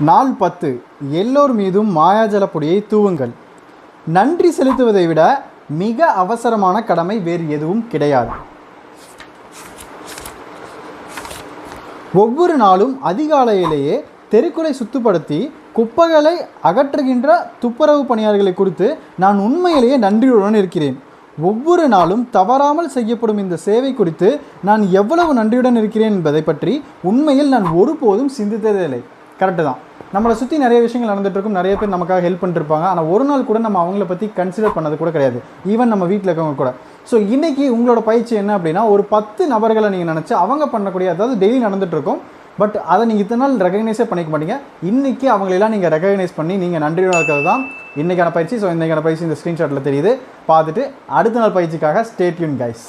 நாள் பத்து. எல்லோர் மீதும் மாயாஜல பொடியை தூவுங்கள். நன்றி செலுத்துவதை விட மிக அவசரமான கடமை வேறு எதுவும் கிடையாது. ஒவ்வொரு நாளும் அதிகாலையிலேயே தெருக்குறை சுத்தப்படுத்தி குப்பைகளை அகற்றுகின்ற துப்புரவு பணியாளர்களை குறித்து நான் உண்மையிலேயே நன்றியுடன் இருக்கிறேன். ஒவ்வொரு நாளும் தவறாமல் செய்யப்படும் இந்த சேவை குறித்து நான் எவ்வளவு நன்றியுடன் இருக்கிறேன் என்பதை பற்றி உண்மையில் நான் ஒருபோதும் சிந்தித்ததில்லை. கரெக்டு தான். நம்மளை சுற்றி நிறைய விஷயங்கள் நடந்துகிட்ருக்கும் நிறைய பேர் நமக்காக ஹெல்ப் பண்ணிருப்பாங்க ஆனால் ஒரு நாள் கூட நம்ம அவங்கள பற்றி கன்சிடர் பண்ணது கூட கிடையாது. ஈவன் நம்ம வீட்டில் இருக்கவங்க கூட. ஸோ இன்றைக்கி உங்களோட பயிற்சி என்ன அப்படின்னா ஒரு பத்து நபர்களை நீங்கள் நினச்சி அவங்க பண்ணக்கூடிய அதாவது டெய்லி நடந்துகிட்ருக்கும் பட் அதை நீங்கள் இத்தனை நாள் ரெகக்னைஸே பண்ணிக்க மாட்டீங்க. இன்றைக்கி அவங்களெல்லாம் நீங்கள் ரெகக்னைஸ் பண்ணி நீங்கள் நன்றியோட இருக்கிறது தான் இன்றைக்கான பயிற்சி. ஸோ இன்றைக்கான பயிற்சி இந்த ஸ்க்ரீன்ஷாட்டில் தெரியுது. பார்த்துட்டு அடுத்த நாள் பயிற்சிக்காக ஸ்டேட்யூன் கைஸ்